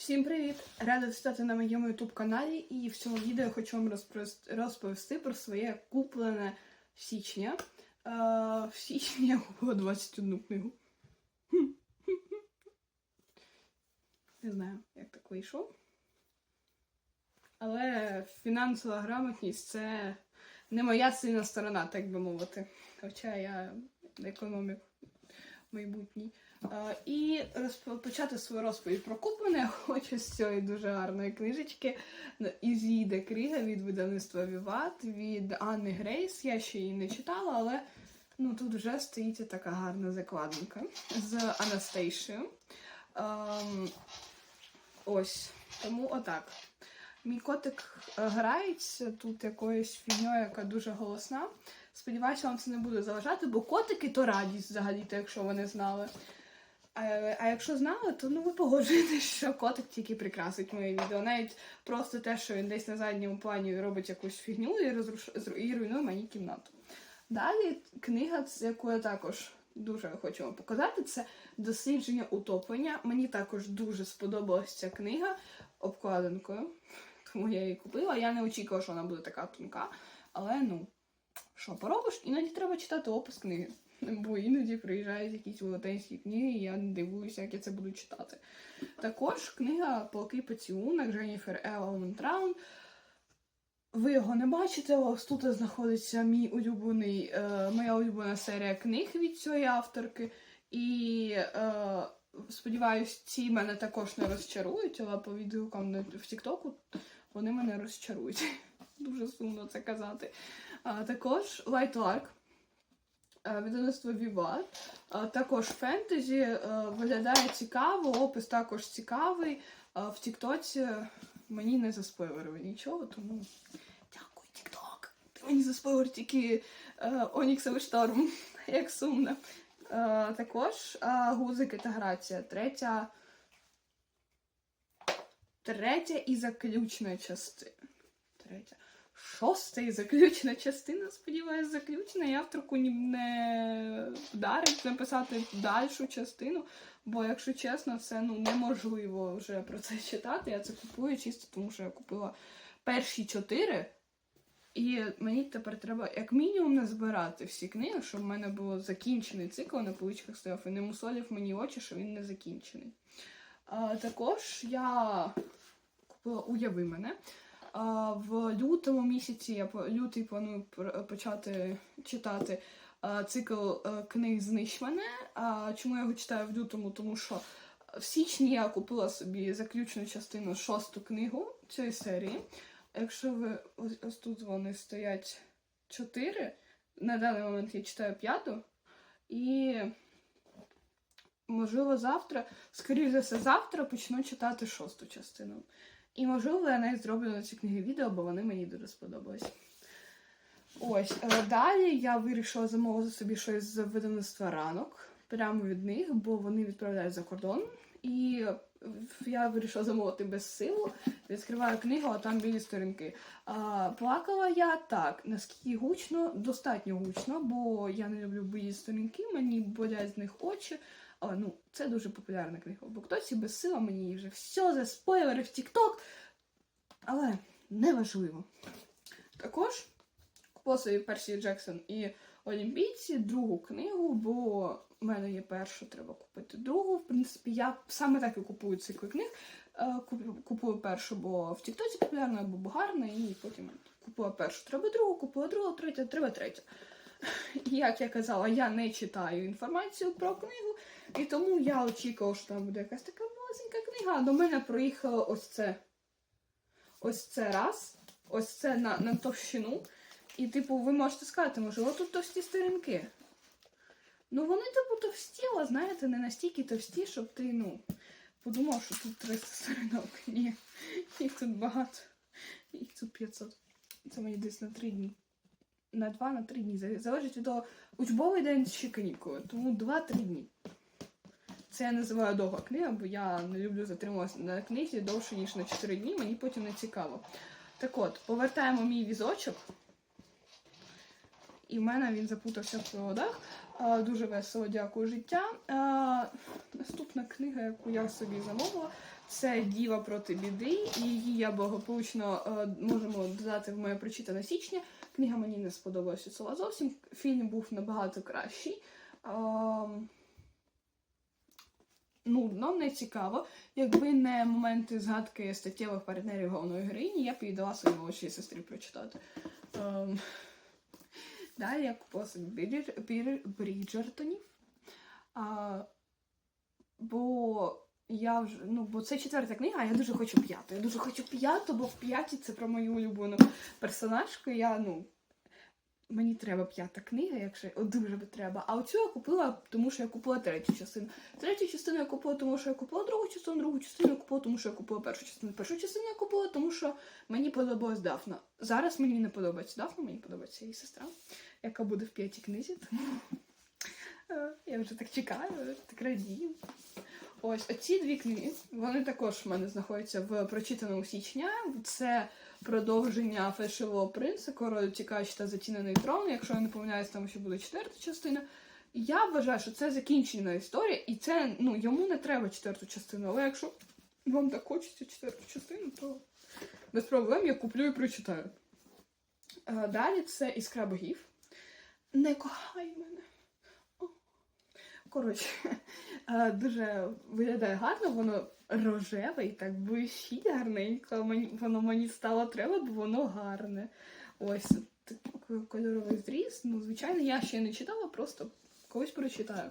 Всім привіт! Рада стати на моєму youtube каналі і в цьому відео я хочу вам розповісти про своє куплене в січня. Е, в січні я купила 21 книгу. Не знаю, як так вийшло. Але фінансова грамотність це не моя сильна сторона, так би мовити. Хоча я економік майбутній. Е, І розп- почати свою розповідь про куплене хочу з цієї дуже гарної книжечки Ізіде Кріга від видавництва Віват від Анни Грейс. Я ще її не читала, але ну, тут вже стоїть така гарна закладинка з Анастейшею. Ем, ось, тому отак. Мій котик е, грається тут якоюсь фігньою, яка дуже голосна. Сподіваюся, вам це не буде заважати, бо котики то радість взагалі-то, якщо ви не знали. А, а якщо знали, то ну ви погоджуєтесь, що котик тільки прикрасить моє відео. Навіть просто те, що він десь на задньому плані робить якусь фігню і, розруш... і руйнує мені кімнату. Далі книга, яку я також дуже хочу вам показати, це дослідження утоплення. Мені також дуже сподобалася ця книга обкладинкою, тому я її купила. Я не очікувала, що вона буде така тонка, але ну, що поробиш, іноді треба читати опис книги. Бо іноді приїжджають якісь велетенські книги, і я дивуюся, як я це буду читати. Також книга Полки поцілунок Дженніфер Елмон Траун. Ви його не бачите, ось тут знаходиться мій улюблений, е, моя улюблена серія книг від цієї авторки. І е, сподіваюсь, ці мене також не розчарують, але по відгукам в Тіктоку вони мене розчарують. Дуже сумно це казати. А, також Light Lark видавництво Віват. Е, Також фентезі е, виглядає цікаво, опис також цікавий. Е, В Тіктоці мені не заспойлерили нічого, тому дякую, Тікток. Ти мені заспойлер тільки е, Оніксовий шторм, як сумно. Е, Також е, гузики та грація. Третя. Третя і заключна частина. Третя. Шоста і заключна частина, сподіваюся, заключна. І авторку не вдарить написати дальшу частину. Бо, якщо чесно, це ну, неможливо вже про це читати. Я це купую чисто, тому що я купила перші чотири. І мені тепер треба як мінімум назбирати всі книги, щоб в мене було закінчений цикл на поличках стояв і не мусолів мені очі, що він не закінчений. А, також я купила Уяви мене. В лютому місяці я лютий планую почати читати цикл е, книг Знищ мене. Чому я його читаю в лютому? Тому що в січні я купила собі заключну частину шосту книгу цієї серії. Якщо ви ось, ось тут вони стоять чотири, на даний момент я читаю п'яту, і можливо завтра, скоріше за все, завтра почну читати шосту частину. І можливо, я навіть зроблю на ці книги відео, бо вони мені дуже сподобались. Ось, е, далі я вирішила замовити собі щось з видавництва ранок, прямо від них, бо вони відправляють за кордон. І я вирішила замовити без силу. Відкриваю книгу, а там білі сторінки. А, плакала я так, наскільки гучно, достатньо гучно, бо я не люблю білі сторінки, мені болять з них очі. Але ну, це дуже популярна книга. Бо хтось і без сила мені вже все заспойлерив в TikTok. Але неважливо. Також купила собі Персі Джексон і Олімпійці другу книгу, бо в мене є перша, треба купити другу. В принципі, я саме так і купую цикли книг. Е, Купую першу, бо в Тіктоці популярна, бо гарна, і потім купила першу. Треба другу, купила другу, третя, треба третя. Як я казала, я не читаю інформацію про книгу, і тому я очікувала, що там буде якась така малесенька книга. До мене проїхало ось це. Ось це раз, ось це на, на товщину. І, типу, ви можете сказати, можливо, тут товсті сторінки. Ну, вони, типу, товсті, але, знаєте, не настільки товсті, щоб ти, ну, подумав, що тут 300 сторінок. Ні, їх тут багато. Їх тут 500. Це мені десь на 3 дні. На 2 на 3 дні. Залежить від того, учбовий день чи канікули. Тому 2-3 дні. Це я називаю довга книга, бо я не люблю затримуватися на книзі довше, ніж на 4 дні, мені потім не цікаво. Так от, повертаємо мій візочок. І в мене він запутався в проводах. Дуже весело, дякую життя. Наступна книга, яку я собі замовила, Це Діва проти біди, її я благополучно можемо додати в моє прочитане січня. Книга мені не сподобалася слова зовсім. Фільм був набагато кращий. Ем, нудно, не цікаво. Якби не моменти згадки статтєвих партнерів головної героїні, я б її дала своїй молодшій сестрі прочитати. Ем, далі я купила собі Бріджер, Бріджертонів. А, бо я вже, ну, бо це четверта книга, а я дуже хочу п'яту. Я дуже хочу п'яту, бо в п'ятій це про мою улюблену персонажку. Я, ну, мені треба п'ята книга, якщо о, дуже би треба. А оцю я купила, тому що я купила третю частину. Третю частину я купила, тому що я купила другу частину, другу частину я купила, тому що я купила першу частину. Першу частину я купила, тому що мені подобалась Дафна. Зараз мені не подобається Дафна, мені подобається її сестра, яка буде в п'ятій книзі. Е, я вже так чекаю, так радію. Ось оці дві книги, вони також в мене знаходяться в прочитаному січня. Це продовження фальшивого принца, король тікач та затінений трон. Якщо я не помиляюсь, там ще буде четверта частина. Я вважаю, що це закінчена історія, і це ну йому не треба четверту частину. Але якщо вам так хочеться четверту частину, то без проблем я куплю і прочитаю. Е, Далі це іскра богів. Не кохай мене. Коротше, е, дуже виглядає гарно, воно рожеве і так блищить гарненько. Мені, воно мені стало треба, бо воно гарне. Ось такий кольоровий зріз. Ну, звичайно, я ще не читала, просто колись прочитаю.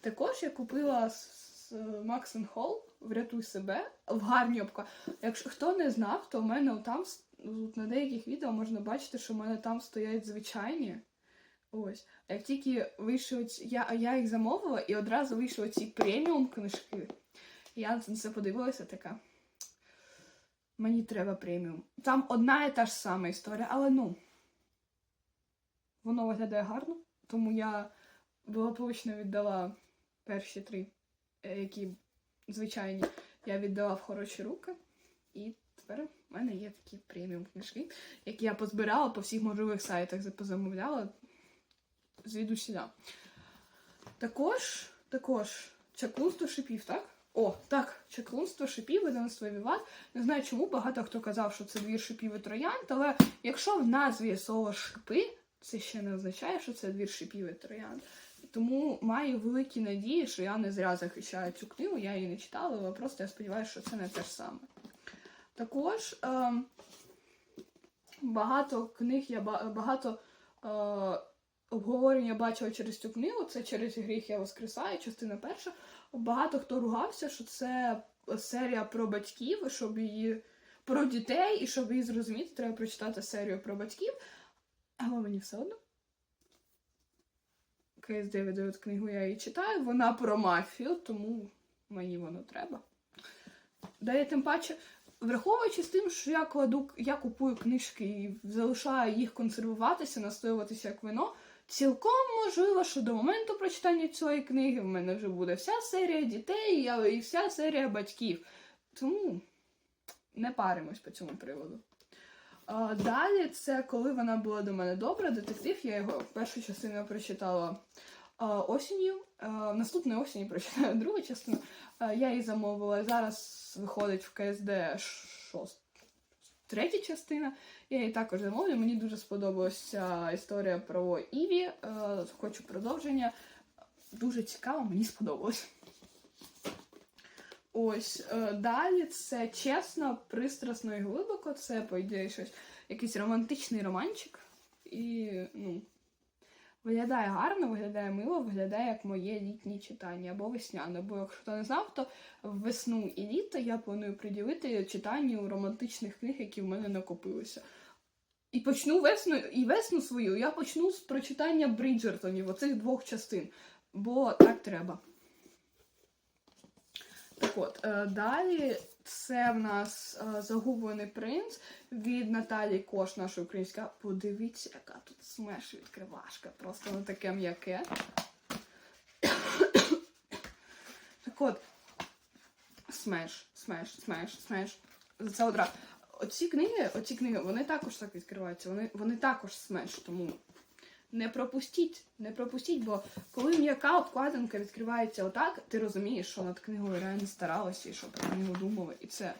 Також я купила з Максен Холл Врятуй себе в гарній обка. Якщо хто не знав, то в мене там на деяких відео можна бачити, що в мене там стоять звичайні. Ось. Як тільки вийшли я, я їх замовила, і одразу вийшли ці преміум книжки. Я на це подивилася така. Мені треба преміум. Там одна і та ж сама історія, але ну. Воно виглядає гарно, тому я благополучно віддала перші три, е, які звичайні, я віддала в хороші руки. І тепер в мене є такі преміум книжки, які я позбирала по всіх можливих сайтах, позамовляла звідусіля. Також, також, чаклунство шипів, так? О, так, чаклунство шипів, видавництво Віват. Не знаю, чому багато хто казав, що це двір шипів і троянд, але якщо в назві є слово шипи, це ще не означає, що це двір шипів і троянд. Тому маю великі надії, що я не зря захищаю цю книгу, я її не читала, але просто я сподіваюся, що це не те ж саме. Також ем, багато книг я багато е, обговорення бачила через цю книгу. Це через гріх я воскресаю, частина перша. Багато хто ругався, що це серія про батьків, щоб її про дітей, і щоб її зрозуміти, треба прочитати серію про батьків. Але мені все одно. КС 9 книгу я її читаю, вона про мафію, тому мені воно треба. Да я тим паче, враховуючи з тим, що я кладу, я купую книжки і залишаю їх консервуватися, настоюватися як вино. Цілком можливо, що до моменту прочитання цієї книги в мене вже буде вся серія дітей і вся серія батьків. Тому не паримось по цьому приводу. А, далі це коли вона була до мене добра, детектив. Я його першу частину прочитала осінню. А, наступної осені прочитаю другу частину. Я її замовила. Зараз виходить в КСД шост... третя частина. Я її також замовлю. Мені дуже сподобалася історія про Іві. Е, хочу продовження. Дуже цікаво, мені сподобалось. Ось е, далі це чесно, пристрасно і глибоко. Це, по ідеї, щось, якийсь романтичний романчик. І, ну, виглядає гарно, виглядає мило, виглядає як моє літнє читання або весняне. Бо якщо хто не знав, то весну і літо я планую приділити читанню романтичних книг, які в мене накопилися. І почну весну, і весну свою я почну з прочитання Бріджертонів, оцих двох частин. Бо так треба. Так от, е, далі це в нас е, загублений принц від Наталії Кош, нашої українська. Подивіться, яка тут смеш відкривашка. Просто не таке м'яке. так от, смеш, смеш, смеш, смеш. Це одразу. Оці книги, оці книги, вони також так відкриваються, вони, вони також смеш, тому Не пропустіть, не пропустіть, бо коли м'яка обкладинка відкривається отак, ти розумієш, що над книгою реально старалася і що про книгу думали. І це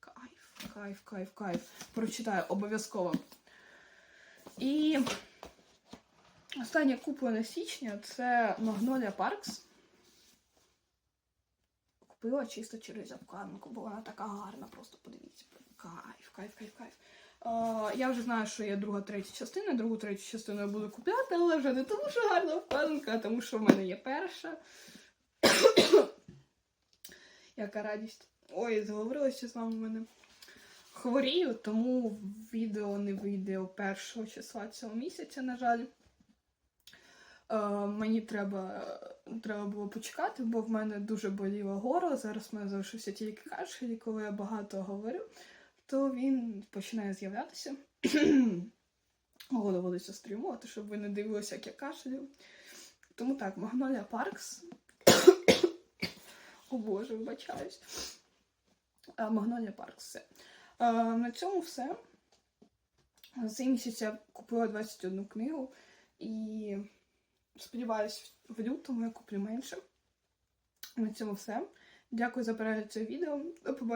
кайф, кайф, кайф, кайф. Прочитаю обов'язково. І остання куплена січня це Magnolia Parks. Купила чисто через обкладинку, бо вона така гарна, просто подивіться. Кайф, кайф, кайф, кайф. Я вже знаю, що є друга, третя частина. Другу, третю частину я буду купляти, але вже не тому, що гарна обкладинка, а тому, що в мене є перша. Яка радість. Ой, заговорилася з вами в мене. Хворію, тому відео не вийде першого числа цього місяця, на жаль. Е, мені треба, треба було почекати, бо в мене дуже боліло горло. Зараз в мене залишився тільки кашель, коли я багато говорю, то він починає з'являтися. Ого, доводиться стрімувати, щоб ви не дивилися, як я кашлю. Тому так, Magnolia Parks. О Боже, вибачаюсь. Magnolia Parks. Все. Е, На цьому все. Цей місяць я купила 21 книгу і сподіваюсь, в лютому я куплю менше. На цьому все. Дякую за перегляд цього відео. До побачення.